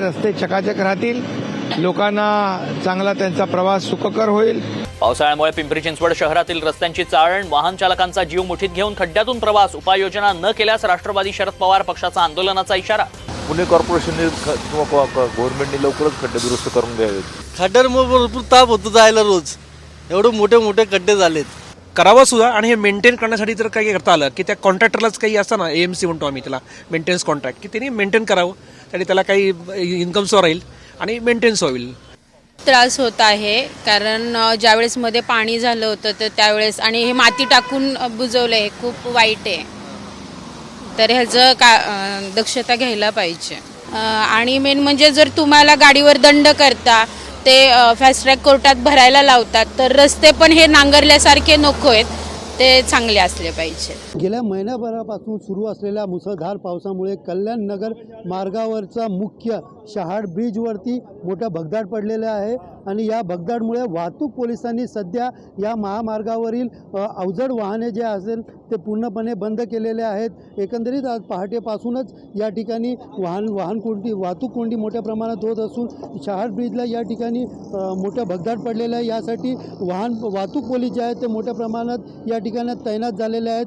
रस्ते चकाचक राहतील. लोकांना चांगला त्यांचा प्रवास सुखकर होईल. पावसाळ्यामुळे पिंपरी चिंचवड शहरातील रस्त्यांची चाळण वाहन चालकांचा जीव मुठीत घेऊन खड्ड्यातून प्रवास उपाययोजना न केल्यास राष्ट्रवादी शरद पवार पक्षाचा आंदोलनाचा इशारा. पुणे कॉर्पोरेशनने किंवा गव्हर्नमेंटने लवकरच खड्डे दुरुस्त करून घ्यावेत. खड्ड्यांमुळे भरपूर ताप होतो जायला रोज. एवढे मोठे मोठे खड्डे झालेत. करावं सुद्धा आणि हे मेंटेन करण्यासाठी जर काही करता आलं की त्या कॉन्ट्रॅक्टरलाच काही असतं ना एम सी म्हणतो आम्ही त्याला मेंटेनन्स कॉन्ट्रॅक्ट की त्यांनी मेंटेन करावं आणि त्याला काही इन्कम राहील आणि मेंटेन्स होईल. त्रास होत आहे कारण ज्यावेळेस मध्ये पाणी झालं होतं तर त्यावेळेस आणि हे माती टाकून बुजवलं आहे खूप वाईट आहे. तर ह्याचं का दक्षता घ्यायला पाहिजे. आणि मेन म्हणजे जर तुम्हाला गाडीवर दंड करता ते फास्ट ट्रॅक कोर्टात भरायला लावतात. तर रस्ते पण हे नांगरल्यासारखे नको आहेत. ते चांगले असले पाहिजे. गेल्या महिन्याभरापासून सुरू असलेल्या मुसळधार पावसामुळे कल्याण नगर मार्गावरचा मुख्य शहाड ब्रिजवरती मोठा भगदाड पडलेला आहे आणि या भगदाडमुळे वाहतूक पोलिसांनी सध्या या महामार्गावरील अवजड वाहने जे असेल ते पूर्णपणे बंद केलेले आहेत. एकंदरीत आज पहाटेपासूनच या ठिकाणी वाहन वाहन कोंडी वाहतूक कोंडी मोठ्या प्रमाणात होत असून शहाड ब्रिजला या ठिकाणी अ, मोठं भगदाड पडलेलं आहे. यासाठी वाहन वाहतूक पोलीस जे आहेत ते मोठ्या प्रमाणात या ठिकाणी तैनात झालेले आहेत.